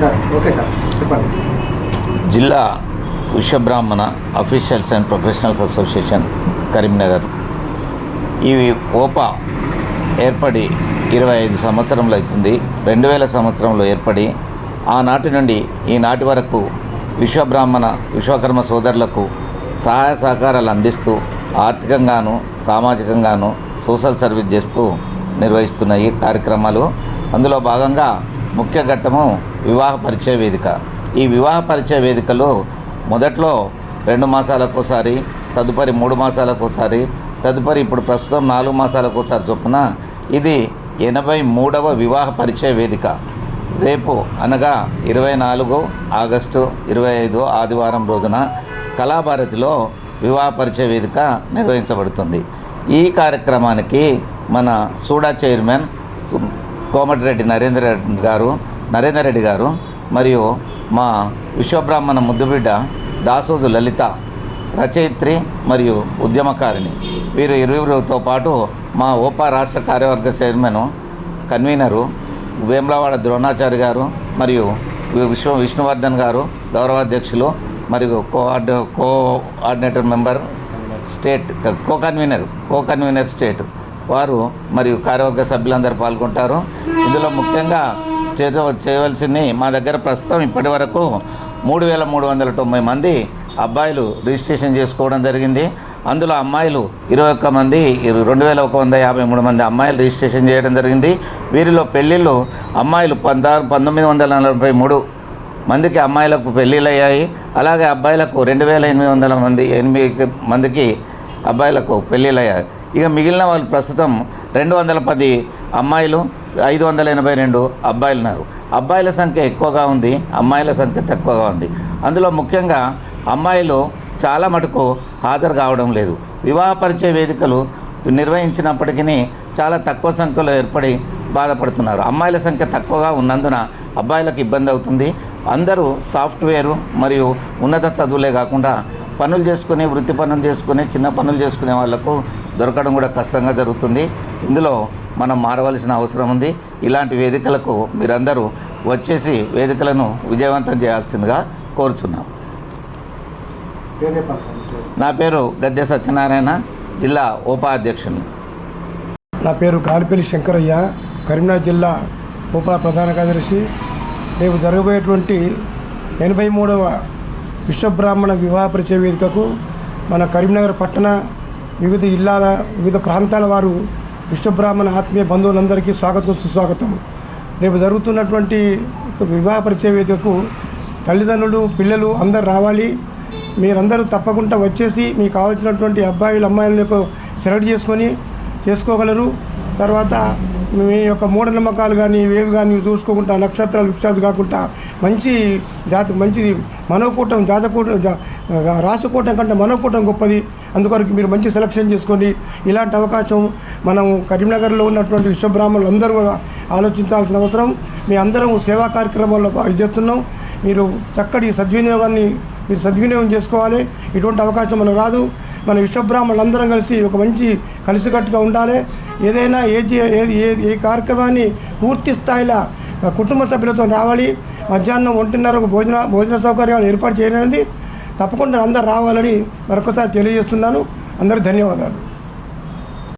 Sir okay sir చెప్పండి. జిల్లా Vishwabrahmana officials and professionals association Karimnagar. ఇవి ఓపా ఏర్పడి ఇరవై ఐదు సంవత్సరంలో అవుతుంది. రెండు వేల సంవత్సరంలో ఏర్పడి ఆనాటి నుండి ఈనాటి వరకు విశ్వబ్రాహ్మణ విశ్వకర్మ సోదరులకు సహాయ సహకారాలు అందిస్తూ ఆర్థికంగాను సామాజికంగాను సోషల్ సర్వీస్ చేస్తూ నిర్వహిస్తున్న ఈ కార్యక్రమాలు. అందులో భాగంగా ముఖ్య ఘట్టము వివాహ పరిచయ వేదిక. ఈ వివాహ పరిచయ వేదికలో మొదట్లో రెండు మాసాలకోసారి తదుపరి మూడు మాసాలకోసారి తదుపరి ఇప్పుడు ప్రస్తుతం నాలుగు మాసాలకోసారి చొప్పున ఇది ఎనభై మూడవ వివాహ పరిచయ వేదిక. రేపు అనగా ఇరవై నాలుగు ఆగస్టు ఇరవై ఐదు ఆదివారం రోజున కళాభారతిలో వివాహ పరిచయ వేదిక నిర్వహించబడుతుంది. ఈ కార్యక్రమానికి మన సూడా చైర్మన్ కోమటిరెడ్డి నరేంద్ర రెడ్డి గారు నరేందర్ రెడ్డి గారు మరియు మా విశ్వబ్రాహ్మణ ముద్దుబిడ్డ దాసోదు లలిత రచయిత్రి మరియు ఉద్యమకారిణి. వీరు ఇరువురితో పాటు మా ఓపా రాష్ట్ర కార్యవర్గ చైర్మన్ కన్వీనరు వేములవాడ ద్రోణాచారి గారు మరియు విశ్వ విష్ణువర్ధన్ గారు గౌరవాధ్యక్షులు మరియు కోఆర్డి coordinator member state co convener co convener state. వారు మరియు కార్యవర్గ సభ్యులందరూ పాల్గొంటారు. ఇందులో ముఖ్యంగా చేయవలసింది మా దగ్గర ప్రస్తుతం ఇప్పటి వరకు మూడు వేల మూడు వందల తొంభై మంది అబ్బాయిలు రిజిస్ట్రేషన్ చేసుకోవడం జరిగింది. అందులో అమ్మాయిలు ఇరవై ఒక్క మంది రెండు వేల ఒక వంద యాభై మూడు మంది అమ్మాయిలు రిజిస్ట్రేషన్ చేయడం జరిగింది. వీరిలో పెళ్ళిళ్ళు అమ్మాయిలు పందారు పంతొమ్మిది వందల నలభై మూడు మందికి అమ్మాయిలకు పెళ్ళిళ్ళు అయ్యాయి అలాగే అబ్బాయిలకు రెండు వేల ఎనిమిది వందల మంది ఎనిమిది మందికి అబ్బాయిలకు పెళ్ళిళ్ళు ఇక మిగిలిన వాళ్ళు ప్రస్తుతం రెండు వందల పది అమ్మాయిలు ఐదు వందల ఎనభై రెండు అబ్బాయిలు ఉన్నారు అబ్బాయిల సంఖ్య ఎక్కువగా ఉంది అమ్మాయిల సంఖ్య తక్కువగా ఉంది. అందులో ముఖ్యంగా అమ్మాయిలు చాలా మటుకు హాజరు కావడం లేదు. వివాహ పరిచయ వేదికలు నిర్వహించినప్పటికీ చాలా తక్కువ సంఖ్యలో ఏర్పడి బాధపడుతున్నారు. అమ్మాయిల సంఖ్య తక్కువగా ఉన్నందున అబ్బాయిలకు ఇబ్బంది అవుతుంది. అందరూ సాఫ్ట్వేరు మరియు ఉన్నత చదువులే కాకుండా పనులు చేసుకుని వృత్తి పనులు చేసుకుని చిన్న పనులు చేసుకునే వాళ్ళకు దొరకడం కూడా కష్టంగా జరుగుతుంది. ఇందులో మనం మారవలసిన అవసరం ఉంది. ఇలాంటి వేదికలకు మీరందరూ వచ్చేసి వేదికలను విజయవంతం చేయాల్సిందిగా కోరుచున్నాం. నా పేరు గద్దె సత్యనారాయణ. జిల్లా ఉపాధ్యక్షుని. నా పేరు కాలిపల్లి శంకరయ్య. కరీంనగర్ జిల్లా ఉప ప్రధాన కార్యదర్శి. రేపు జరగబోయేటువంటి ఎనభై మూడవ విశ్వబ్రాహ్మణ వివాహ పరిచయ వేదికకు మన కరీంనగర్ పట్టణ వివిధ జిల్లాల వివిధ ప్రాంతాల వారు విశ్వబ్రాహ్మణ ఆత్మీయ బంధువులందరికీ స్వాగతం సుస్వాగతం. రేపు జరుగుతున్నటువంటి వివాహ పరిచయ వేదికకు తల్లిదండ్రులు పిల్లలు అందరు రావాలి. మీరందరూ తప్పకుండా వచ్చేసి మీకు కావాల్సినటువంటి అబ్బాయిలు అమ్మాయిలను సెలెక్ట్ చేసుకొని చేసుకోగలరు. తర్వాత మీ యొక్క మూఢనమ్మకాలు కానీ ఇవేవి కానీ చూసుకోకుండా నక్షత్రాలు విక్షాలు కాకుండా మంచి జాతి మంచి మనోకూటం జాతకూటం జా- రాసుకోవటం కంటే మనోకూటం గొప్పది. అందుకొరకు మీరు మంచి సెలక్షన్ చేసుకొని ఇలాంటి అవకాశం మనం కరీంనగర్లో ఉన్నటువంటి విశ్వబ్రాహ్మణులు అందరూ కూడా ఆలోచించాల్సిన అవసరం. మీ అందరం సేవా కార్యక్రమాల్లో చేస్తున్నాం మీరు చక్కటి సద్వినియోగాన్ని మీరు సద్వినియోగం చేసుకోవాలి. ఇటువంటి అవకాశం మనకు రాదు. మన విశ్వబ్రాహ్మణులు అందరం కలిసి ఒక మంచి కలిసికట్టుగా ఉండాలి. ఏదైనా ఏది ఏ ఏ కార్యక్రమాన్ని పూర్తి స్థాయిలో కుటుంబ సభ్యులతో రావాలి. మధ్యాహ్నం ఒంటిన్నరకు భోజన భోజన సౌకర్యాలు ఏర్పాటు చేయలేనిది తప్పకుండా అందరు రావాలని మరొకసారి తెలియజేస్తున్నాను. అందరూ ధన్యవాదాలు.